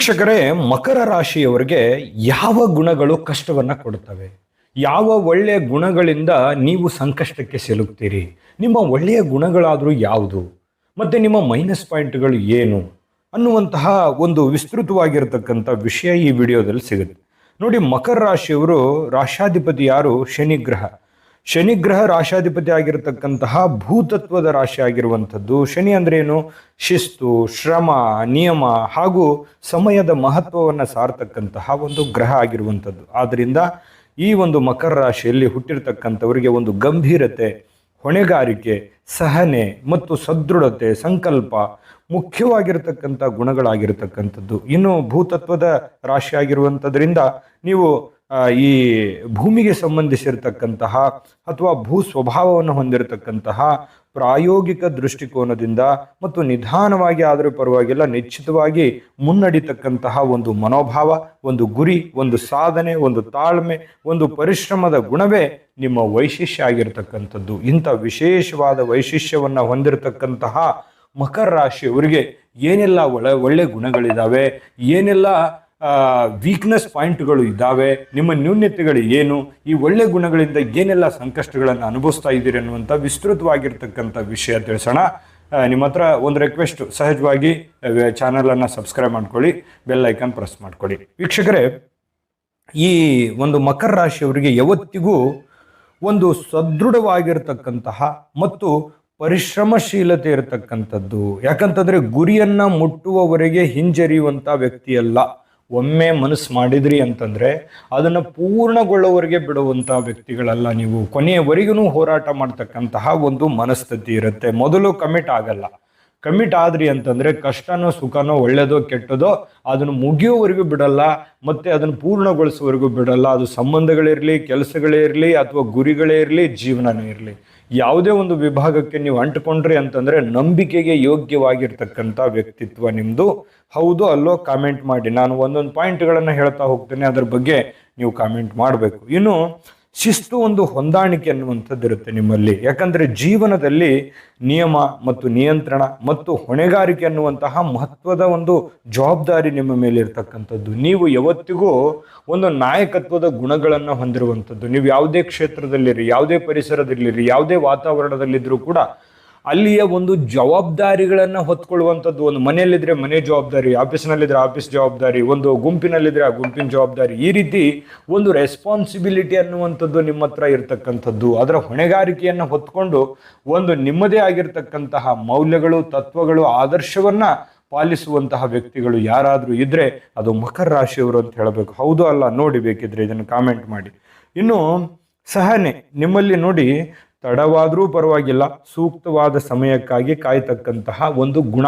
ವೀಕ್ಷಕರೇ, ಮಕರ ರಾಶಿಯವರಿಗೆ ಯಾವ ಗುಣಗಳು ಕಷ್ಟವನ್ನು ಕೊಡುತ್ತವೆ? ಯಾವ ಒಳ್ಳೆಯ ಗುಣಗಳಿಂದ ನೀವು ಸಂಕಷ್ಟಕ್ಕೆ ಸಿಲುಕ್ತೀರಿ? ನಿಮ್ಮ ಒಳ್ಳೆಯ ಗುಣಗಳಾದರೂ ಯಾವುದು? ಮತ್ತು ನಿಮ್ಮ ಮೈನಸ್ ಪಾಯಿಂಟ್ಗಳು ಏನು? ಅನ್ನುವಂತಹ ಒಂದು ವಿಸ್ತೃತವಾಗಿರತಕ್ಕಂಥ ವಿಷಯ ಈ ವಿಡಿಯೋದಲ್ಲಿ ಸಿಗುತ್ತೆ. ನೋಡಿ, ಮಕರ ರಾಶಿಯವರು ರಾಶಾಧಿಪತಿ ಯಾರು? ಶನಿಗ್ರಹ ಶನಿಗ್ರಹ ರಾಶಾಧಿಪತಿ ಆಗಿರತಕ್ಕಂತಹ ಭೂತತ್ವದ ರಾಶಿ ಆಗಿರುವಂಥದ್ದು. ಶನಿ ಅಂದ್ರೆ ಏನು? ಶಿಸ್ತು, ಶ್ರಮ, ನಿಯಮ ಹಾಗೂ ಸಮಯದ ಮಹತ್ವವನ್ನು ಸಾರತಕ್ಕಂತಹ ಒಂದು ಗ್ರಹ ಆಗಿರುವಂಥದ್ದು. ಆದ್ದರಿಂದ ಈ ಒಂದು ಮಕರ ರಾಶಿಯಲ್ಲಿ ಹುಟ್ಟಿರ್ತಕ್ಕಂಥವರಿಗೆ ಒಂದು ಗಂಭೀರತೆ, ಹೊಣೆಗಾರಿಕೆ, ಸಹನೆ ಮತ್ತು ಸದೃಢತೆ, ಸಂಕಲ್ಪ ಮುಖ್ಯವಾಗಿರತಕ್ಕಂಥ ಗುಣಗಳಾಗಿರತಕ್ಕಂಥದ್ದು. ಇನ್ನು ಭೂತತ್ವದ ರಾಶಿ ಆಗಿರುವಂಥದ್ರಿಂದ ನೀವು ಈ ಭೂಮಿಗೆ ಸಂಬಂಧಿಸಿರ್ತಕ್ಕಂತಹ ಅಥವಾ ಭೂ ಸ್ವಭಾವವನ್ನು ಹೊಂದಿರತಕ್ಕಂತಹ ಪ್ರಾಯೋಗಿಕ ದೃಷ್ಟಿಕೋನದಿಂದ ಮತ್ತು ನಿಧಾನವಾಗಿ ಆದರೂ ಪರವಾಗಿಲ್ಲ, ನಿಶ್ಚಿತವಾಗಿ ಮುನ್ನಡಿತಕ್ಕಂತಹ ಒಂದು ಮನೋಭಾವ, ಒಂದು ಗುರಿ, ಒಂದು ಸಾಧನೆ, ಒಂದು ತಾಳ್ಮೆ, ಒಂದು ಪರಿಶ್ರಮದ ಗುಣವೇ ನಿಮ್ಮ ವೈಶಿಷ್ಯ ಆಗಿರತಕ್ಕಂಥದ್ದು. ಇಂಥ ವಿಶೇಷವಾದ ವೈಶಿಷ್ಯವನ್ನು ಹೊಂದಿರತಕ್ಕಂತಹ ಮಕರ ರಾಶಿಯವರಿಗೆ ಏನೆಲ್ಲ ಒಳ್ಳೆ ಒಳ್ಳೆ ಗುಣಗಳಿದ್ದಾವೆ ಏನೆಲ್ಲ ವೀಕ್ನೆಸ್ ಪಾಯಿಂಟ್ಗಳು ಇದ್ದಾವೆ. ನಿಮ್ಮ ನ್ಯೂನ್ಯತೆಗಳು ಏನು? ಈ ಒಳ್ಳೆ ಗುಣಗಳಿಂದ ಏನೆಲ್ಲ ಸಂಕಷ್ಟಗಳನ್ನು ಅನುಭವಿಸ್ತಾ ಇದ್ದೀರಿ ಅನ್ನುವಂಥ ವಿಸ್ತೃತವಾಗಿರ್ತಕ್ಕಂಥ ವಿಷಯ ತಿಳಿಸೋಣ. ನಿಮ್ಮ ಹತ್ರ ಒಂದು ರಿಕ್ವೆಸ್ಟು ಸಹಜವಾಗಿ ಚಾನಲನ್ನು ಸಬ್ಸ್ಕ್ರೈಬ್ ಮಾಡ್ಕೊಳ್ಳಿ ಬೆಲ್ ಐಕಾನ್ ಪ್ರೆಸ್ ಮಾಡ್ಕೊಳ್ಳಿ. ವೀಕ್ಷಕರೇ, ಈ ಒಂದು ಮಕರ ರಾಶಿಯವರಿಗೆ ಯಾವತ್ತಿಗೂ ಒಂದು ಸದೃಢವಾಗಿರ್ತಕ್ಕಂತಹ ಮತ್ತು ಪರಿಶ್ರಮಶೀಲತೆ ಇರತಕ್ಕಂಥದ್ದು. ಯಾಕಂತಂದರೆ ಗುರಿಯನ್ನು ಮುಟ್ಟುವವರೆಗೆ ಹಿಂಜರಿಯುವಂಥ ವ್ಯಕ್ತಿಯಲ್ಲ. ಒಮ್ಮೆ ಮನಸ್ಸು ಮಾಡಿದ್ರಿ ಅಂತಂದರೆ ಅದನ್ನು ಪೂರ್ಣಗೊಳ್ಳೋವರೆಗೆ ಬಿಡುವಂಥ ವ್ಯಕ್ತಿಗಳಲ್ಲ ನೀವು. ಕೊನೆಯವರೆಗೂ ಹೋರಾಟ ಮಾಡ್ತಕ್ಕಂತಹ ಒಂದು ಮನಸ್ಥಿತಿ ಇರುತ್ತೆ. ಮೊದಲು ಕಮಿಟ್ ಆಗಲ್ಲ. ಕಮಿಟ್ ಆದ್ರಿ ಅಂತಂದರೆ ಕಷ್ಟನೋ ಸುಖನೋ ಒಳ್ಳೆಯದೋ ಕೆಟ್ಟದೋ ಅದನ್ನು ಮುಗಿಯೋವರೆಗೂ ಬಿಡಲ್ಲ, ಮತ್ತು ಅದನ್ನು ಪೂರ್ಣಗೊಳಿಸೋವರೆಗೂ ಬಿಡಲ್ಲ. ಅದು ಸಂಬಂಧಗಳಿರಲಿ ಕೆಲಸಗಳೇ ಇರಲಿ, ಅಥವಾ ಗುರಿಗಳೇ ಇರಲಿ, ಜೀವನನೇ ಇರಲಿ. ಯಾವುದೇ ಒಂದು ವಿಭಾಗಕ್ಕೆ ನೀವು ಅಂಟ್ಕೊಂಡ್ರಿ ಅಂತಂದ್ರೆ ನಂಬಿಕೆಗೆ ಯೋಗ್ಯವಾಗಿರ್ತಕ್ಕಂಥ ವ್ಯಕ್ತಿತ್ವ ನಿಮ್ಮದು ಹೌದು, ಅಲ್ಲೋ ಕಾಮೆಂಟ್ ಮಾಡಿ. ನಾನು ಒಂದೊಂದು ಪಾಯಿಂಟ್ಗಳನ್ನು ಹೇಳ್ತಾ ಹೋಗ್ತೇನೆ. ಅದ್ರ ಬಗ್ಗೆ ನೀವು ಕಾಮೆಂಟ್ ಮಾಡಬೇಕು. ಇನ್ನು ಶಿಸ್ತು ಒಂದು ಹೊಂದಾಣಿಕೆ ಅನ್ನುವಂಥದ್ದು ಇರುತ್ತೆ ನಿಮ್ಮಲ್ಲಿ. ಯಾಕಂದ್ರೆ ಜೀವನದಲ್ಲಿ ನಿಯಮ ಮತ್ತು ನಿಯಂತ್ರಣ ಮತ್ತು ಹೊಣೆಗಾರಿಕೆ ಅನ್ನುವಂತಹ ಮಹತ್ವದ ಒಂದು ಜವಾಬ್ದಾರಿ ನಿಮ್ಮ ಮೇಲೆ ಇರ್ತಕ್ಕಂಥದ್ದು. ನೀವು ಯಾವತ್ತಿಗೂ ಒಂದು ನಾಯಕತ್ವದ ಗುಣಗಳನ್ನು ಹೊಂದಿರುವಂಥದ್ದು. ನೀವು ಯಾವುದೇ ಕ್ಷೇತ್ರದಲ್ಲಿರಿ, ಯಾವುದೇ ಪರಿಸರದಲ್ಲಿರಿ, ಯಾವುದೇ ವಾತಾವರಣದಲ್ಲಿದ್ದರೂ ಕೂಡ ಅಲ್ಲಿಯ ಒಂದು ಜವಾಬ್ದಾರಿಗಳನ್ನು ಹೊತ್ಕೊಳ್ಳುವಂಥದ್ದು ಒಂದು ಮನೆಯಲ್ಲಿದ್ರೆ ಮನೆ ಜವಾಬ್ದಾರಿ ಆಫೀಸ್ನಲ್ಲಿದ್ದರೆ ಆಫೀಸ್ ಜವಾಬ್ದಾರಿ, ಒಂದು ಗುಂಪಿನಲ್ಲಿದ್ರೆ ಆ ಗುಂಪಿನ ಜವಾಬ್ದಾರಿ. ಈ ರೀತಿ ಒಂದು ರೆಸ್ಪಾನ್ಸಿಬಿಲಿಟಿ ಅನ್ನುವಂಥದ್ದು ನಿಮ್ಮ ಹತ್ರ ಇರತಕ್ಕಂಥದ್ದು. ಅದರ ಹೊಣೆಗಾರಿಕೆಯನ್ನು ಹೊತ್ಕೊಂಡು ಒಂದು ನಿಮ್ಮದೇ ಆಗಿರ್ತಕ್ಕಂತಹ ಮೌಲ್ಯಗಳು, ತತ್ವಗಳು, ಆದರ್ಶವನ್ನು ಪಾಲಿಸುವಂತಹ ವ್ಯಕ್ತಿಗಳು ಯಾರಾದರೂ ಇದ್ರೆ ಅದು ಮಕರ ರಾಶಿಯವರು ಅಂತ ಹೇಳಬೇಕು. ಹೌದು ಅಲ್ಲ, ನೋಡಿ ಬೇಕಿದ್ರೆ ಇದನ್ನು ಕಾಮೆಂಟ್ ಮಾಡಿ. ಇನ್ನು ಸಹನೆ, ನಿಮ್ಮಲ್ಲಿ ನೋಡಿ ತಡವಾದರೂ ಪರವಾಗಿಲ್ಲ, ಸೂಕ್ತವಾದ ಸಮಯಕ್ಕಾಗಿ ಕಾಯ್ತಕ್ಕಂತಹ ಒಂದು ಗುಣ,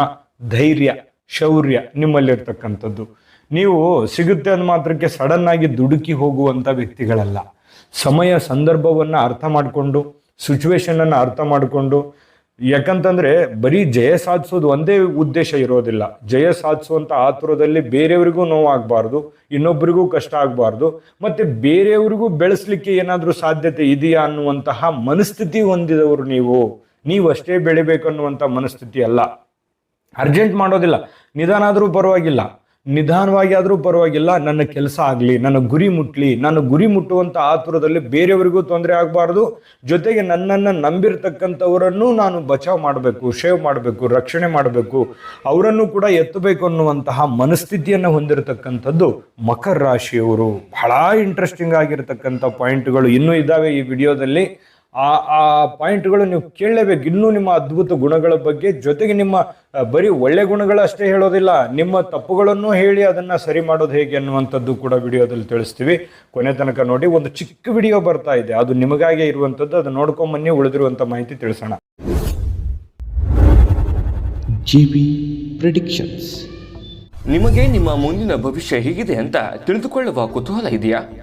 ಧೈರ್ಯ, ಶೌರ್ಯ ನಿಮ್ಮಲ್ಲಿರ್ತಕ್ಕಂಥದ್ದು. ನೀವು ಸಿಗುತ್ತೆ ಅಂದ ಮಾತ್ರಕ್ಕೆ ಸಡನ್ ಆಗಿ ದುಡುಕಿ ಹೋಗುವಂಥ ವ್ಯಕ್ತಿಗಳಲ್ಲ. ಸಮಯ, ಸಂದರ್ಭವನ್ನು ಅರ್ಥ ಮಾಡಿಕೊಂಡು ಸಿಚುವೇಶನನ್ನು ಅರ್ಥ ಮಾಡಿಕೊಂಡು ಯಾಕಂತಂದ್ರೆ ಬರೀ ಜಯ ಸಾಧಿಸೋದು ಒಂದೇ ಉದ್ದೇಶ ಇರೋದಿಲ್ಲ. ಜಯ ಸಾಧಿಸುವಂತ ಆತುರದಲ್ಲಿ ಬೇರೆಯವರಿಗೂ ನೋವಾಗಬಾರ್ದು ಇನ್ನೊಬ್ಬರಿಗೂ ಕಷ್ಟ ಆಗಬಾರ್ದು, ಮತ್ತೆ ಬೇರೆಯವರಿಗೂ ಬೆಳೆಸ್ಲಿಕ್ಕೆ ಏನಾದರೂ ಸಾಧ್ಯತೆ ಇದೆಯಾ ಅನ್ನುವಂತಹ ಮನಸ್ಥಿತಿ ಹೊಂದಿದವರು ನೀವು. ನೀವು ಅಷ್ಟೇ ಬೆಳಿಬೇಕು ಅನ್ನುವಂಥ ಮನಸ್ಥಿತಿ ಅಲ್ಲ. ಅರ್ಜೆಂಟ್ ಮಾಡೋದಿಲ್ಲ. ನಿಧಾನ ಆದರೂ ಪರವಾಗಿಲ್ಲ. ನಿಧಾನವಾಗಿ ಆದರೂ ಪರವಾಗಿಲ್ಲ, ನನ್ನ ಕೆಲಸ ಆಗಲಿ, ನನ್ನ ಗುರಿ ಮುಟ್ಲಿ ನನ್ನ ಗುರಿ ಮುಟ್ಟುವಂಥ ಆತುರದಲ್ಲಿ ಬೇರೆಯವರಿಗೂ ತೊಂದರೆ ಆಗಬಾರ್ದು. ಜೊತೆಗೆ ನನ್ನನ್ನು ನಂಬಿರ್ತಕ್ಕಂಥವರನ್ನು ನಾನು ಬಚಾವ್ ಮಾಡಬೇಕು, ಶೇವ್ ಮಾಡಬೇಕು, ರಕ್ಷಣೆ ಮಾಡಬೇಕು. ಅವರನ್ನು ಕೂಡ ಎತ್ತಬೇಕು ಅನ್ನುವಂತಹ ಮನಸ್ಥಿತಿಯನ್ನು ಹೊಂದಿರತಕ್ಕಂಥದ್ದು ಮಕರ ರಾಶಿಯವರು. ಬಹಳ ಇಂಟ್ರೆಸ್ಟಿಂಗ್ ಆಗಿರತಕ್ಕಂಥ ಪಾಯಿಂಟ್ಗಳು ಇನ್ನೂ ಇದ್ದಾವೆ ಈ ವಿಡಿಯೋದಲ್ಲಿ ಆ ಆ ಪಾಯಿಂಟ್ಗಳು ನೀವು ಕೇಳಲೇಬೇಕು. ಇನ್ನೂ ನಿಮ್ಮ ಅದ್ಭುತ ಗುಣಗಳ ಬಗ್ಗೆ. ಜೊತೆಗೆ ನಿಮ್ಮ ಬರೀ ಒಳ್ಳೆ ಗುಣಗಳಷ್ಟೇ ಹೇಳೋದಿಲ್ಲ ನಿಮ್ಮ ತಪ್ಪುಗಳನ್ನು ಹೇಳಿ ಅದನ್ನ ಸರಿ ಮಾಡೋದು ಹೇಗೆ ಅನ್ನುವಂಥದ್ದು ಕೂಡ ವಿಡಿಯೋದಲ್ಲಿ ತಿಳಿಸ್ತೀವಿ. ಕೊನೆ ತನಕ ನೋಡಿ ಒಂದು ಚಿಕ್ಕ ವಿಡಿಯೋ ಬರ್ತಾ ಇದೆ. ಅದು ನಿಮಗಾಗೆ ಇರುವಂಥದ್ದು. ಅದು ನೋಡ್ಕೊಂಬನ್ನಿ ಉಳಿದಿರುವಂಥ ಮಾಹಿತಿ ತಿಳಿಸೋಣ. GV predictions. ನಿಮಗೆ ನಿಮ್ಮ ಮುಂದಿನ ಭವಿಷ್ಯ ಹೇಗಿದೆ ಅಂತ ತಿಳಿದುಕೊಳ್ಳುವ ಕುತೂಹಲ ಇದೆಯಾ?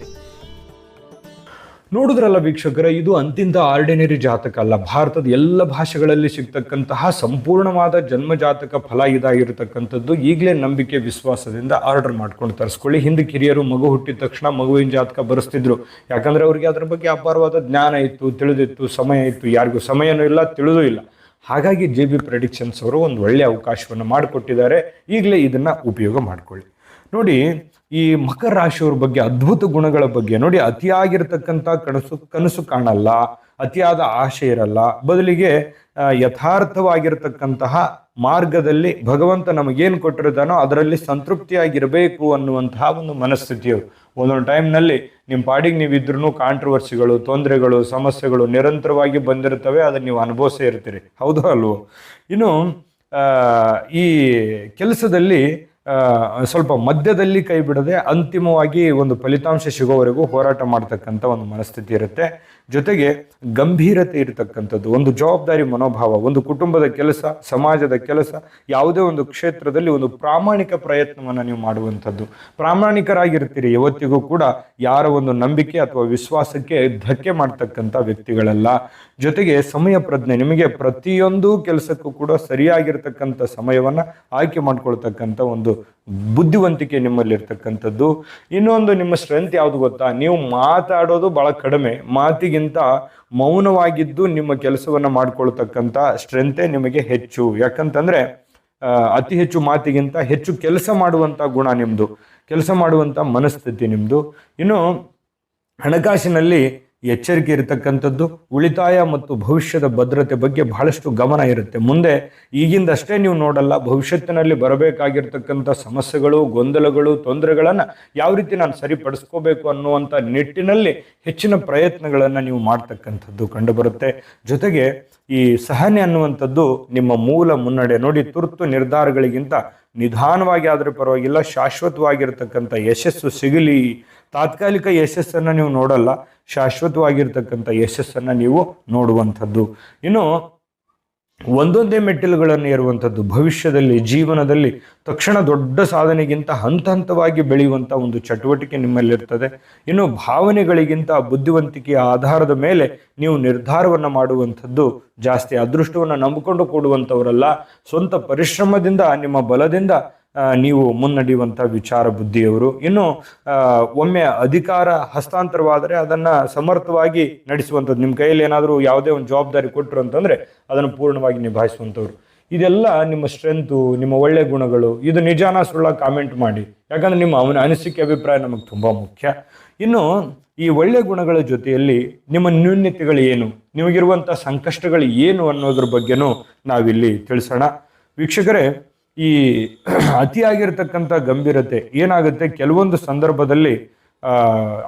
ನೋಡಿದ್ರಲ್ಲ ವೀಕ್ಷಕರ, ಇದು ಅಂತಿಂತ ಆರ್ಡಿನರಿ ಜಾತಕ ಅಲ್ಲ. ಭಾರತದ ಎಲ್ಲ ಭಾಷೆಗಳಲ್ಲಿ ಸಿಗ್ತಕ್ಕಂತಹ ಸಂಪೂರ್ಣವಾದ ಜನ್ಮ ಜಾತಕ ಫಲ ಇದಾಗಿರತಕ್ಕಂಥದ್ದು ಈಗಲೇ ನಂಬಿಕೆ, ವಿಶ್ವಾಸದಿಂದ ಆರ್ಡರ್ ಮಾಡ್ಕೊಂಡು ತರಿಸ್ಕೊಳ್ಳಿ. ಹಿಂದೆ ಕಿರಿಯರು ಮಗು ಹುಟ್ಟಿದ ತಕ್ಷಣ ಮಗುವಿನ ಜಾತಕ ಬರೆಸ್ತಿದ್ರು. ಯಾಕಂದ್ರೆ ಅವರಿಗೆ ಅದ್ರ ಬಗ್ಗೆ ಅಪಾರವಾದ ಜ್ಞಾನ ಇತ್ತು, ತಿಳಿದಿತ್ತು, ಸಮಯ ಇತ್ತು. ಯಾರಿಗೂ ಸಮಯನೂ ಇಲ್ಲ, ತಿಳಿದೂ ಇಲ್ಲ. ಹಾಗಾಗಿ ಜೆ ಬಿ ಪ್ರೆಡಿಕ್ಷನ್ಸ್ ಅವರು ಒಂದು ಒಳ್ಳೆಯ ಅವಕಾಶವನ್ನು ಮಾಡಿಕೊಟ್ಟಿದ್ದಾರೆ. ಈಗಲೇ ಇದನ್ನ ಉಪಯೋಗ ಮಾಡ್ಕೊಳ್ಳಿ. ನೋಡಿ, ಈ ಮಕರ ರಾಶಿಯವ್ರ ಬಗ್ಗೆ ಅದ್ಭುತ ಗುಣಗಳ ಬಗ್ಗೆ ನೋಡಿ, ಅತಿಯಾಗಿರ್ತಕ್ಕಂಥ ಕನಸು ಕನಸು ಕಾಣಲ್ಲ, ಅತಿಯಾದ ಆಶೆ ಇರಲ್ಲ. ಬದಲಿಗೆ ಯಥಾರ್ಥವಾಗಿರ್ತಕ್ಕಂತಹ ಮಾರ್ಗದಲ್ಲಿ ಭಗವಂತ ನಮಗೇನು ಕೊಟ್ಟಿರ್ತಾನೋ ಅದರಲ್ಲಿ ಸಂತೃಪ್ತಿಯಾಗಿರಬೇಕು ಅನ್ನುವಂತಹ ಒಂದು ಮನಸ್ಥಿತಿಯು ಒಂದೊಂದು ಟೈಮ್ನಲ್ಲಿ ನಿಮ್ಮ ಪಾಡಿಗೆ ನೀವು ಇದ್ರೂ ಕಾಂಟ್ರವರ್ಸಿಗಳು ತೊಂದರೆಗಳು, ಸಮಸ್ಯೆಗಳು ನಿರಂತರವಾಗಿ ಬಂದಿರ್ತವೆ, ಅದನ್ನು ನೀವು ಅನುಭವಿಸೇ ಇರ್ತೀರಿ. ಹೌದಾ ಅಲ್ವೋ? ಇನ್ನು ಈ ಕೆಲಸದಲ್ಲಿ ಸ್ವಲ್ಪ ಮಧ್ಯದಲ್ಲಿ ಕೈ ಬಿಡದೆ ಅಂತಿಮವಾಗಿ ಒಂದು ಫಲಿತಾಂಶ ಸಿಗೋವರೆಗೂ ಹೋರಾಟ ಮಾಡ್ತಕ್ಕಂಥ ಒಂದು ಮನಸ್ಥಿತಿ ಇರುತ್ತೆ. ಜೊತೆಗೆ ಗಂಭೀರತೆ ಇರತಕ್ಕಂಥದ್ದು, ಒಂದು ಜವಾಬ್ದಾರಿ ಮನೋಭಾವ, ಒಂದು ಕುಟುಂಬದ ಕೆಲಸ, ಸಮಾಜದ ಕೆಲಸ, ಯಾವುದೇ ಒಂದು ಕ್ಷೇತ್ರದಲ್ಲಿ ಒಂದು ಪ್ರಾಮಾಣಿಕ ಪ್ರಯತ್ನವನ್ನು ನೀವು ಮಾಡುವಂಥದ್ದು. ಪ್ರಾಮಾಣಿಕರಾಗಿರ್ತೀರಿ ಯಾವತ್ತಿಗೂ ಕೂಡ, ಯಾರ ಒಂದು ನಂಬಿಕೆ ಅಥವಾ ವಿಶ್ವಾಸಕ್ಕೆ ಧಕ್ಕೆ ಮಾಡ್ತಕ್ಕಂಥ ವ್ಯಕ್ತಿಗಳಲ್ಲ. ಜೊತೆಗೆ ಸಮಯ ಪ್ರಜ್ಞೆ, ನಿಮಗೆ ಪ್ರತಿಯೊಂದು ಕೆಲಸಕ್ಕೂ ಕೂಡ ಸರಿಯಾಗಿರ್ತಕ್ಕಂಥ ಸಮಯವನ್ನು ಆಯ್ಕೆ ಮಾಡ್ಕೊಳ್ತಕ್ಕಂಥ ಒಂದು ಬುದ್ಧಿವಂತಿಕೆ ನಿಮ್ಮಲ್ಲಿ ಇರ್ತಕ್ಕಂಥದ್ದು ಇನ್ನೊಂದು ನಿಮ್ಮ ಸ್ಟ್ರೆಂತ್ ಯಾವುದು ಗೊತ್ತಾ? ನೀವು ಮಾತಾಡೋದು ಬಹಳ ಕಡಿಮೆ. ಮಾತಿಗಿಂತ ಮೌನವಾಗಿದ್ದು ನಿಮ್ಮ ಕೆಲಸವನ್ನು ಮಾಡಿಕೊಳ್ತಕ್ಕಂಥ ಸ್ಟ್ರೆಂತೆ ನಿಮಗೆ ಹೆಚ್ಚು. ಯಾಕಂತಂದ್ರೆ ಅತಿ ಹೆಚ್ಚು ಮಾತಿಗಿಂತ ಹೆಚ್ಚು ಕೆಲಸ ಮಾಡುವಂತ ಗುಣ ನಿಮ್ಮದು ಕೆಲಸ ಮಾಡುವಂತ ಮನಸ್ಥಿತಿ ನಿಮ್ಮದು ಇನ್ನು ಹಣಕಾಸಿನಲ್ಲಿ ಎಚ್ಚರಿಕೆ ಇರತಕ್ಕಂಥದ್ದು, ಉಳಿತಾಯ ಮತ್ತು ಭವಿಷ್ಯದ ಭದ್ರತೆ ಬಗ್ಗೆ ಬಹಳಷ್ಟು ಗಮನ ಇರುತ್ತೆ. ಮುಂದೆ ಈಗಿಂದಷ್ಟೇ ನೀವು ನೋಡಲ್ಲ, ಭವಿಷ್ಯತ್ತಿನಲ್ಲಿ ಬರಬೇಕಾಗಿರ್ತಕ್ಕಂಥ ಸಮಸ್ಯೆಗಳು, ಗೊಂದಲಗಳು, ತೊಂದರೆಗಳನ್ನು ಯಾವ ರೀತಿ ನಾನು ಸರಿಪಡಿಸ್ಕೋಬೇಕು ಅನ್ನುವಂಥ ನಿಟ್ಟಿನಲ್ಲಿ ಹೆಚ್ಚಿನ ಪ್ರಯತ್ನಗಳನ್ನು ನೀವು ಮಾಡ್ತಕ್ಕಂಥದ್ದು ಕಂಡುಬರುತ್ತೆ. ಜೊತೆಗೆ ಈ ಸಹನೆ ಅನ್ನುವಂಥದ್ದು ನಿಮ್ಮ ಮೂಲ ಮುನ್ನಡೆ. ನೋಡಿ, ತುರ್ತು ನಿರ್ಧಾರಗಳಿಗಿಂತ ನಿಧಾನವಾಗಿ ಆದರೆ ಪರವಾಗಿಲ್ಲ, ಶಾಶ್ವತವಾಗಿರ್ತಕ್ಕಂಥ ಯಶಸ್ಸು ಸಿಗಲಿ ತಾತ್ಕಾಲಿಕ ಯಶಸ್ಸನ್ನ ನೀವು ನೋಡಲ್ಲ, ಶಾಶ್ವತವಾಗಿರ್ತಕ್ಕಂಥ ಯಶಸ್ಸನ್ನ ನೀವು ನೋಡುವಂಥದ್ದು. ಇನ್ನು ಒಂದೊಂದೇ ಮೆಟ್ಟಿಲುಗಳನ್ನು ಏರುವಂಥದ್ದು, ಭವಿಷ್ಯದಲ್ಲಿ, ಜೀವನದಲ್ಲಿ ತಕ್ಷಣ ದೊಡ್ಡ ಸಾಧನೆಗಿಂತ ಹಂತ ಹಂತವಾಗಿ ಬೆಳೆಯುವಂಥ ಒಂದು ಚಟುವಟಿಕೆ ನಿಮ್ಮಲ್ಲಿರ್ತದೆ. ಇನ್ನು ಭಾವನೆಗಳಿಗಿಂತ ಬುದ್ಧಿವಂತಿಕೆಯ ಆಧಾರದ ಮೇಲೆ ನೀವು ನಿರ್ಧಾರವನ್ನು ಮಾಡುವಂಥದ್ದು ಜಾಸ್ತಿ. ಅದೃಷ್ಟವನ್ನು ನಂಬಿಕೊಂಡು ಕೊಡುವಂಥವರಲ್ಲ. ಸ್ವಂತ ಪರಿಶ್ರಮದಿಂದ, ನಿಮ್ಮ ಬಲದಿಂದ ನೀವು ಮುನ್ನಡೆಯುವಂಥ ವಿಚಾರ ಬುದ್ಧಿಯವರು. ಇನ್ನು ಒಮ್ಮೆ ಅಧಿಕಾರ ಹಸ್ತಾಂತರವಾದರೆ ಅದನ್ನು ಸಮರ್ಥವಾಗಿ ನಡೆಸುವಂಥದ್ದು. ನಿಮ್ಮ ಕೈಯಲ್ಲಿ ಏನಾದರೂ ಯಾವುದೇ ಒಂದು ಜವಾಬ್ದಾರಿ ಕೊಟ್ಟರು ಅಂತಂದರೆ ಅದನ್ನು ಪೂರ್ಣವಾಗಿ ನಿಭಾಯಿಸುವಂಥವ್ರು. ಇದೆಲ್ಲ ನಿಮ್ಮ ಸ್ಟ್ರೆಂತು ನಿಮ್ಮ ಒಳ್ಳೆಯ ಗುಣಗಳು. ಇದು ನಿಜಾನ ಸುಳ್ಳ ಕಾಮೆಂಟ್ ಮಾಡಿ. ಯಾಕಂದ್ರೆ ನಿಮ್ಮ ಅವನ ಅನಿಸಿಕೆ ಅಭಿಪ್ರಾಯ ನಮಗೆ ತುಂಬ ಮುಖ್ಯ. ಇನ್ನು, ಈ ಒಳ್ಳೆ ಗುಣಗಳ ಜೊತೆಯಲ್ಲಿ ನಿಮ್ಮ ನ್ಯೂನ್ಯತೆಗಳು ಏನು? ನಿಮಗಿರುವಂಥ ಸಂಕಷ್ಟಗಳು ಏನು ಅನ್ನೋದ್ರ ಬಗ್ಗೆನೂ ನಾವಿಲ್ಲಿ ತಿಳಿಸೋಣ. ವೀಕ್ಷಕರೇ ಈ ಅತಿಯಾಗಿರ್ತಕ್ಕಂಥ ಗಂಭೀರತೆ ಏನಾಗುತ್ತೆ? ಕೆಲವೊಂದು ಸಂದರ್ಭದಲ್ಲಿ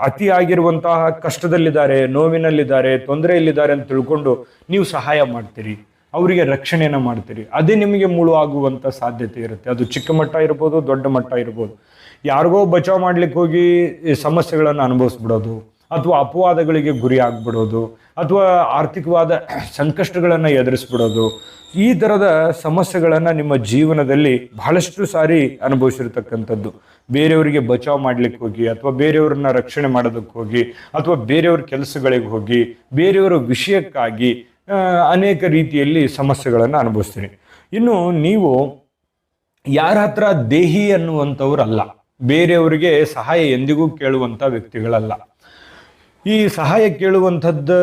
ಅತಿಯಾಗಿರುವಂತಹ ಕಷ್ಟದಲ್ಲಿದ್ದಾರೆ, ನೋವಿನಲ್ಲಿದ್ದಾರೆ, ತೊಂದರೆಯಲ್ಲಿದ್ದಾರೆ ಅಂತ ತಿಳ್ಕೊಂಡು ನೀವು ಸಹಾಯ ಮಾಡ್ತೀರಿ, ಅವರಿಗೆ ರಕ್ಷಣೆಯನ್ನ ಮಾಡ್ತೀರಿ. ಅದೇ ನಿಮಗೆ ಮುಳು ಆಗುವಂಥ ಸಾಧ್ಯತೆ ಇರುತ್ತೆ. ಅದು ಚಿಕ್ಕ ಮಟ್ಟ ಇರ್ಬೋದು, ದೊಡ್ಡ ಮಟ್ಟ ಇರ್ಬೋದು. ಯಾರಿಗೋ ಬಚಾವ್ ಮಾಡ್ಲಿಕ್ಕೆ ಹೋಗಿ ಸಮಸ್ಯೆಗಳನ್ನು ಅನುಭವಿಸ್ಬಿಡೋದು. ಅಥವಾ ಅಪವಾದಗಳಿಗೆ ಗುರಿ ಆಗ್ಬಿಡೋದು, ಅಥವಾ ಆರ್ಥಿಕವಾದ ಸಂಕಷ್ಟಗಳನ್ನು ಎದುರಿಸ್ಬಿಡೋದು, ಈ ಥರದ ಸಮಸ್ಯೆಗಳನ್ನು ನಿಮ್ಮ ಜೀವನದಲ್ಲಿ ಬಹಳಷ್ಟು ಸಾರಿ ಅನುಭವಿಸಿರ್ತಕ್ಕಂಥದ್ದು. ಬೇರೆಯವರಿಗೆ ಬಚಾವ್ ಮಾಡ್ಲಿಕ್ಕೆ ಹೋಗಿ, ಅಥವಾ ಬೇರೆಯವ್ರನ್ನ ರಕ್ಷಣೆ ಮಾಡೋದಕ್ಕೆ ಹೋಗಿ, ಅಥವಾ ಬೇರೆಯವ್ರ ಕೆಲಸಗಳಿಗೆ ಹೋಗಿ, ಬೇರೆಯವರ ವಿಷಯಕ್ಕಾಗಿ ಅನೇಕ ರೀತಿಯಲ್ಲಿ ಸಮಸ್ಯೆಗಳನ್ನು ಅನುಭವಿಸ್ತೀನಿ. ಇನ್ನು ನೀವು ಯಾರ ಹತ್ರ ದೇಹಿ ಅನ್ನುವಂಥವ್ರಲ್ಲ, ಬೇರೆಯವರಿಗೆ ಸಹಾಯ ಎಂದಿಗೂ ಕೇಳುವಂಥ ವ್ಯಕ್ತಿಗಳಲ್ಲ. ಈ ಸಹಾಯ ಕೇಳುವಂಥದ್ದು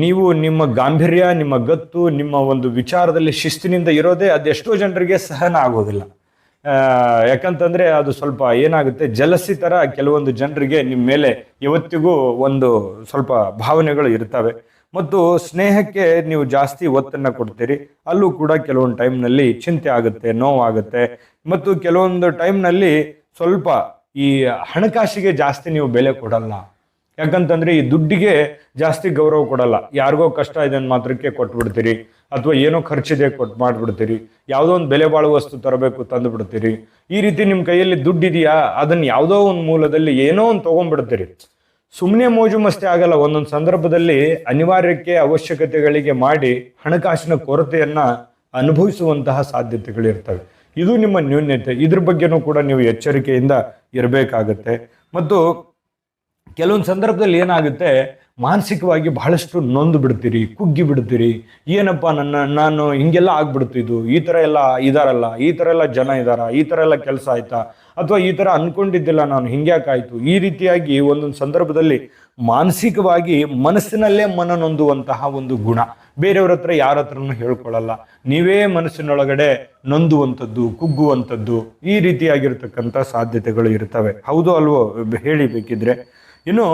ನೀವು ನಿಮ್ಮ ಗಾಂಭೀರ್ಯ, ನಿಮ್ಮ ಗತ್ತು, ನಿಮ್ಮ ಒಂದು ವಿಚಾರದಲ್ಲಿ ಶಿಸ್ತಿನಿಂದ ಇರೋದೇ ಅದೆಷ್ಟೋ ಜನರಿಗೆ ಸಹನ ಆಗೋದಿಲ್ಲ. ಯಾಕಂತಂದರೆ ಅದು ಸ್ವಲ್ಪ ಏನಾಗುತ್ತೆ, ಜಲಸಿ ಥರ ಕೆಲವೊಂದು ಜನರಿಗೆ ನಿಮ್ಮ ಮೇಲೆ ಇವತ್ತಿಗೂ ಒಂದು ಸ್ವಲ್ಪ ಭಾವನೆಗಳು ಇರ್ತವೆ. ಮತ್ತು ಸ್ನೇಹಕ್ಕೆ ನೀವು ಜಾಸ್ತಿ ಒತ್ತನ್ನು ಕೊಡ್ತೀರಿ. ಅಲ್ಲೂ ಕೂಡ ಕೆಲವೊಂದು ಟೈಮ್ನಲ್ಲಿ ಚಿಂತೆ ಆಗುತ್ತೆ, ನೋವಾಗುತ್ತೆ. ಮತ್ತು ಕೆಲವೊಂದು ಟೈಮ್ನಲ್ಲಿ ಸ್ವಲ್ಪ ಈ ಹಣಕಾಸಿಗೆ ಜಾಸ್ತಿ ನೀವು ಬೆಲೆ ಕೊಡಲ್ಲ. ಯಾಕಂತಂದ್ರೆ ಈ ದುಡ್ಡಿಗೆ ಜಾಸ್ತಿ ಗೌರವ ಕೊಡಲ್ಲ. ಯಾರಿಗೋ ಕಷ್ಟ ಇದೆ ಮಾತ್ರಕ್ಕೆ ಕೊಟ್ಬಿಡ್ತೀರಿ. ಅಥವಾ ಏನೋ ಖರ್ಚಿದೆ ಕೊಟ್ಟು ಮಾಡಿಬಿಡ್ತೀರಿ. ಯಾವುದೋ ಒಂದು ಬೆಲೆ ಬಾಳುವ ವಸ್ತು ತರಬೇಕು ತಂದು ಬಿಡ್ತೀರಿ ಈ ರೀತಿ ನಿಮ್ಮ ಕೈಯಲ್ಲಿ ದುಡ್ಡಿದೆಯಾ? ಅದನ್ನ ಯಾವುದೋ ಒಂದು ಮೂಲದಲ್ಲಿ ಏನೋ ಒಂದು ತೊಗೊಂಡ್ಬಿಡ್ತೀರಿ. ಸುಮ್ಮನೆ ಮೋಜು ಮಸ್ತಿ ಆಗಲ್ಲ. ಒಂದೊಂದು ಸಂದರ್ಭದಲ್ಲಿ ಅನಿವಾರ್ಯಕ್ಕೆ ಅವಶ್ಯಕತೆಗಳಿಗೆ ಮಾಡಿ ಹಣಕಾಸಿನ ಕೊರತೆಯನ್ನು ಅನುಭವಿಸುವಂತಹ ಸಾಧ್ಯತೆಗಳಿರ್ತವೆ. ಇದು ನಿಮ್ಮ ನ್ಯೂನ್ಯತೆ ಇದ್ರ ಬಗ್ಗೆನೂ ಕೂಡ ನೀವು ಎಚ್ಚರಿಕೆಯಿಂದ ಇರಬೇಕಾಗತ್ತೆ. ಮತ್ತು ಕೆಲವೊಂದು ಸಂದರ್ಭದಲ್ಲಿ ಏನಾಗುತ್ತೆ, ಮಾನಸಿಕವಾಗಿ ಬಹಳಷ್ಟು ನೊಂದು ಬಿಡ್ತೀರಿ, ಕುಗ್ಗಿ ಬಿಡ್ತೀರಿ. ಏನಪ್ಪ ನನ್ನ, ನಾನು ಹಿಂಗೆಲ್ಲ ಆಗ್ಬಿಡ್ತಿದ್ದು ಈ ಥರ ಎಲ್ಲ ಇದಾರಲ್ಲ, ಈ ಥರ ಎಲ್ಲ ಜನ ಇದಾರ, ಈ ಥರ ಎಲ್ಲ ಕೆಲಸ ಆಯ್ತಾ? ಅಥವಾ ಈ ಥರ ಅಂದ್ಕೊಂಡಿದ್ದಿಲ್ಲ ನಾನು ಹಿಂಗ್ಯಾಕಾಯಿತು ಈ ರೀತಿಯಾಗಿ ಒಂದೊಂದು ಸಂದರ್ಭದಲ್ಲಿ ಮಾನಸಿಕವಾಗಿ ಮನಸ್ಸಿನಲ್ಲೇ ಮನ ನೊಂದುವಂತಹ ಒಂದು ಗುಣ. ಬೇರೆಯವ್ರ ಹತ್ರ ಯಾರ ಹತ್ರನೂ ಹೇಳ್ಕೊಳ್ಳಲ್ಲ ನೀವೇ ಮನಸ್ಸಿನೊಳಗಡೆ ನೊಂದುವಂಥದ್ದು, ಕುಗ್ಗುವಂಥದ್ದು ಈ ರೀತಿಯಾಗಿರ್ತಕ್ಕಂಥ ಸಾಧ್ಯತೆಗಳು ಇರ್ತವೆ. ಹೌದು ಅಲ್ವೋ? ಹೇಳಿ ಬೇಕಿದ್ರೆ. ಇನ್ನು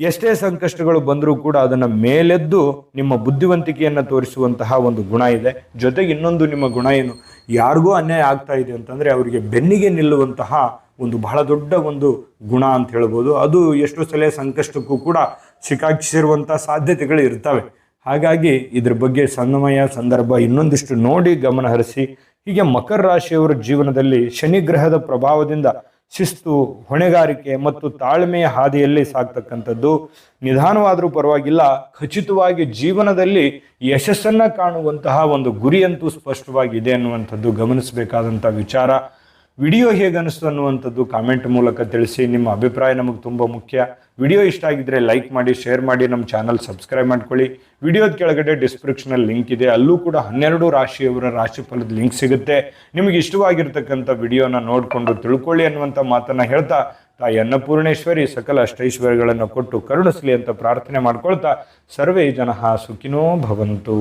ಎಷ್ಟೇ ಸಂಕಷ್ಟಗಳು ಬಂದರೂ ಕೂಡ ಅದನ್ನು ಮೇಲೆದ್ದು ನಿಮ್ಮ ಬುದ್ಧಿವಂತಿಕೆಯನ್ನು ತೋರಿಸುವಂತಹ ಒಂದು ಗುಣ ಇದೆ. ಜೊತೆಗೆ ಇನ್ನೊಂದು ನಿಮ್ಮ ಗುಣ ಏನು? ಯಾರಿಗೂ ಅನ್ಯಾಯ ಆಗ್ತಾ ಇದೆ ಅಂತಂದರೆ ಅವರಿಗೆ ಬೆನ್ನಿಗೆ ನಿಲ್ಲುವಂತಹ ಒಂದು ಬಹಳ ದೊಡ್ಡ ಒಂದು ಗುಣ ಅಂತ ಹೇಳ್ಬೋದು. ಅದು ಎಷ್ಟು ಸಲ ಸಂಕಷ್ಟಕ್ಕೂ ಕೂಡ ಸಿಕ್ಕಾಕಿಸಿರುವಂಥ ಸಾಧ್ಯತೆಗಳು ಇರ್ತವೆ. ಹಾಗಾಗಿ ಇದ್ರ ಬಗ್ಗೆ ಸಮಯ ಸಂದರ್ಭ ಇನ್ನೊಂದಿಷ್ಟು ನೋಡಿ ಗಮನ ಹರಿಸಿ. ಹೀಗೆ ಮಕರ ರಾಶಿಯವರ ಜೀವನದಲ್ಲಿ ಶನಿ ಗ್ರಹದ ಪ್ರಭಾವದಿಂದ ಶಿಸ್ತು, ಹೊಣೆಗಾರಿಕೆ ಮತ್ತು ತಾಳ್ಮೆಯ ಹಾದಿಯಲ್ಲಿ ಸಾಕ್ತಕ್ಕಂಥದ್ದು ನಿಧಾನವಾದರೂ ಪರವಾಗಿಲ್ಲ, ಖಚಿತವಾಗಿ ಜೀವನದಲ್ಲಿ ಯಶಸ್ಸನ್ನು ಕಾಣುವಂತಹ ಒಂದು ಗುರಿಯಂತೂ ಸ್ಪಷ್ಟವಾಗಿದೆ ಅನ್ನುವಂಥದ್ದು ಗಮನಿಸಬೇಕಾದಂಥ ವಿಚಾರ. ವಿಡಿಯೋ ಹೇಗೆ ಅನಿಸ್ತು ಅನ್ನುವಂಥದ್ದು ಕಾಮೆಂಟ್ ಮೂಲಕ ತಿಳಿಸಿ. ನಿಮ್ಮ ಅಭಿಪ್ರಾಯ ನಮಗೆ ತುಂಬ ಮುಖ್ಯ. ವಿಡಿಯೋ ಇಷ್ಟ ಆಗಿದ್ದರೆ ಲೈಕ್ ಮಾಡಿ ಶೇರ್ ಮಾಡಿ, ನಮ್ಮ ಚಾನಲ್ ಸಬ್ಸ್ಕ್ರೈಬ್ ಮಾಡ್ಕೊಳ್ಳಿ. ವಿಡಿಯೋದ ಕೆಳಗಡೆ ಡಿಸ್ಕ್ರಿಪ್ಷನಲ್ಲಿ ಲಿಂಕ್ ಇದೆ. ಅಲ್ಲೂ ಕೂಡ ಹನ್ನೆರಡು ರಾಶಿಯವರ ರಾಶಿಫಲದ ಲಿಂಕ್ ಸಿಗುತ್ತೆ. ನಿಮಗೆ ಇಷ್ಟವಾಗಿರ್ತಕ್ಕಂಥ ವಿಡಿಯೋನ ನೋಡಿಕೊಂಡು ತಿಳ್ಕೊಳ್ಳಿ ಅನ್ನುವಂಥ ಮಾತನ್ನು ಹೇಳ್ತಾ ತಾಯಿ ಅನ್ನಪೂರ್ಣೇಶ್ವರಿ ಸಕಲ ಅಷ್ಟೈಶ್ವರ್ಯಗಳನ್ನು ಕೊಟ್ಟು ಕರುಣಿಸಲಿ ಅಂತ ಪ್ರಾರ್ಥನೆ ಮಾಡ್ಕೊಳ್ತಾ ಸರ್ವೇ ಜನ ಸುಖಿನೋ ಭವಂತು.